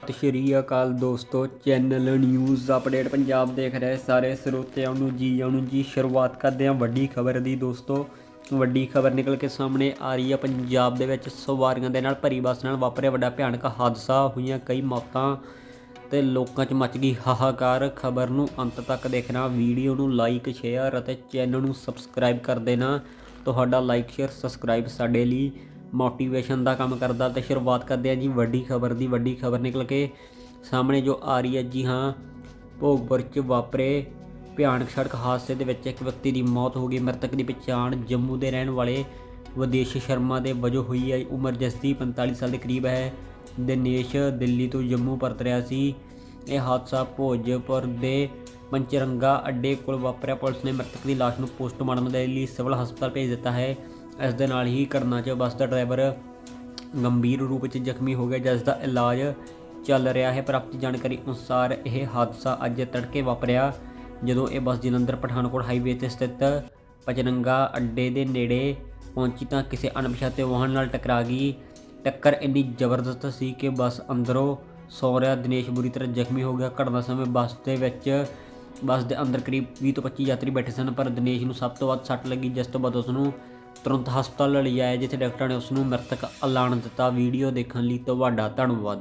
ਸਤਿ ਸ਼੍ਰੀ ਅਕਾਲ ਦੋਸਤੋ, channel news update Punjab ਦੇਖ ਰਹੇ ਸਾਰੇ ਸਰੋਤਿਆਂ ਨੂੰ ਜੀ ਆਇਆਂ ਜੀ ਸ਼ੁਰੂਆਤ ਕਰਦੇ ਹਾਂ ਵੱਡੀ ਖਬਰ ਦੀ ਦੋਸਤੋ। ਵੱਡੀ ਖਬਰ ਨਿਕਲ ਕੇ ਸਾਹਮਣੇ ਆ ਰਹੀ ਹੈ ਪੰਜਾਬ ਦੇ ਵਿੱਚ ਸਵਾਰੀਆਂ ਦੇ ਨਾਲ ਭਰੀ ਬੱਸ ਨਾਲ ਵਾਪਰਿਆ ਵੱਡਾ ਭਿਆਨਕ ਹਾਦਸਾ, ਹੋਈਆਂ ਕਈ ਮੌਤਾਂ ਤੇ ਲੋਕਾਂ 'ਚ ਮਚ ਗਈ ਹਾਹਾਕਾਰ। ਖਬਰ ਨੂੰ ਅੰਤ ਤੱਕ ਦੇਖਣਾ, ਵੀਡੀਓ ਨੂੰ ਲਾਈਕ, ਸ਼ੇਅਰ ਅਤੇ ਚੈਨਲ ਨੂੰ ਸਬਸਕ੍ਰਾਈਬ ਕਰ ਦੇਣਾ। ਤੁਹਾਡਾ ਲਾਈਕ, ਸ਼ੇਅਰ, ਸਬਸਕ੍ਰਾਈਬ ਸਾਡੇ ਲਈ ਮੋਟੀਵੇਸ਼ਨ ਦਾ ਕੰਮ ਕਰਦਾ ਤੇ ਸ਼ੁਰੂਆਤ ਕਰਦੇ ਹਾਂ ਜੀ ਵੱਡੀ ਖਬਰ ਦੀ। ਵੱਡੀ ਖਬਰ ਨਿਕਲ ਕੇ ਸਾਹਮਣੇ ਜੋ ਆ ਰਹੀ ਹੈ ਜੀ ਹਾਂ, ਭੋਗਪੁਰ 'ਚ ਵਾਪਰੇ ਭਿਆਨਕ ਸੜਕ ਹਾਦਸੇ ਦੇ ਵਿੱਚ ਇੱਕ ਵਿਅਕਤੀ ਦੀ ਮੌਤ ਹੋ ਗਈ। ਮ੍ਰਿਤਕ ਦੀ ਪਛਾਣ ਜੰਮੂ ਦੇ ਰਹਿਣ ਵਾਲੇ ਵਿਦੇਸ਼ ਸ਼ਰਮਾ ਦੇ ਵਜੋਂ ਹੋਈ ਹੈ। ਉਮਰ ਜਸਦੀ 45 ਸਾਲ ਦੇ ਕਰੀਬ ਹੈ। ਦਿਨੇਸ਼ ਦਿੱਲੀ ਤੋਂ ਜੰਮੂ ਪਰਤ ਰਿਹਾ ਸੀ। ਇਹ ਹਾਦਸਾ ਭੋਜਪੁਰ ਦੇ ਪੰਚਰੰਗਾ ਅੱਡੇ ਕੋਲ ਵਾਪਰਿਆ। ਪੁਲਿਸ ਨੇ ਮ੍ਰਿਤਕ ਦੀ ਲਾਸ਼ ਨੂੰ ਪੋਸਟਮਾਰਟਮ ਦੇ ਲਈ ਸਿਵਲ ਹਸਪਤਾਲ ਭੇਜ ਦਿੱਤਾ ਹੈ। ਇਸ ਦੇ ਨਾਲ ਹੀ ਘਟਨਾ 'ਚ ਬੱਸ ਦਾ ਡਰਾਈਵਰ ਗੰਭੀਰ ਰੂਪ ਵਿੱਚ ਜ਼ਖਮੀ ਹੋ ਗਿਆ, ਜਿਸ ਦਾ ਇਲਾਜ ਚੱਲ ਰਿਹਾ ਹੈ। ਪ੍ਰਾਪਤ ਜਾਣਕਾਰੀ ਅਨੁਸਾਰ ਇਹ ਹਾਦਸਾ ਅੱਜ ਤੜਕੇ ਵਾਪਰਿਆ, ਜਦੋਂ ਇਹ ਬੱਸ ਜਲੰਧਰ ਪਠਾਨਕੋਟ ਹਾਈਵੇ ਤੇ ਸਥਿਤ ਪਚਨੰਗਾ ਅੱਡੇ ਦੇ ਨੇੜੇ ਪਹੁੰਚੀ ਤਾਂ ਕਿਸੇ ਅਣਪਛਾਤੇ ਵਾਹਨ ਨਾਲ ਟਕਰਾ ਗਈ। ਟੱਕਰ ਇੰਨੀ ਜ਼ਬਰਦਸਤ ਸੀ ਕਿ ਬੱਸ ਅੰਦਰੋਂ ਸੌ ਰਿਹਾ। ਦਿਨੇਸ਼ ਬੁਰੀ ਤਰ੍ਹਾਂ ਜ਼ਖਮੀ ਹੋ ਗਿਆ। ਘਟਨਾ ਸਮੇਂ ਬੱਸ ਦੇ ਵਿੱਚ, ਬੱਸ ਦੇ ਅੰਦਰ ਕਰੀਬ 20 ਤੋਂ 25 ਯਾਤਰੀ ਬੈਠੇ ਸਨ, ਪਰ ਦਿਨੇਸ਼ ਨੂੰ ਸਭ ਤੋਂ ਵੱਧ ਸੱਟ ਲੱਗੀ। ਜਿਸ ਤੋਂ ਬਾਅਦ ਉਸ ਨੂੰ ਤੁਰੰਤ ਹਸਪਤਾਲ ਲਿਜਾਇਆ ਜਿੱਥੇ ਡਾਕਟਰਾਂ ਨੇ ਉਸ ਨੂੰ ਮ੍ਰਿਤਕ ਐਲਾਨ ਦਿੱਤਾ। ਵੀਡੀਓ ਦੇਖਣ ਲਈ ਤੁਹਾਡਾ ਧੰਨਵਾਦ।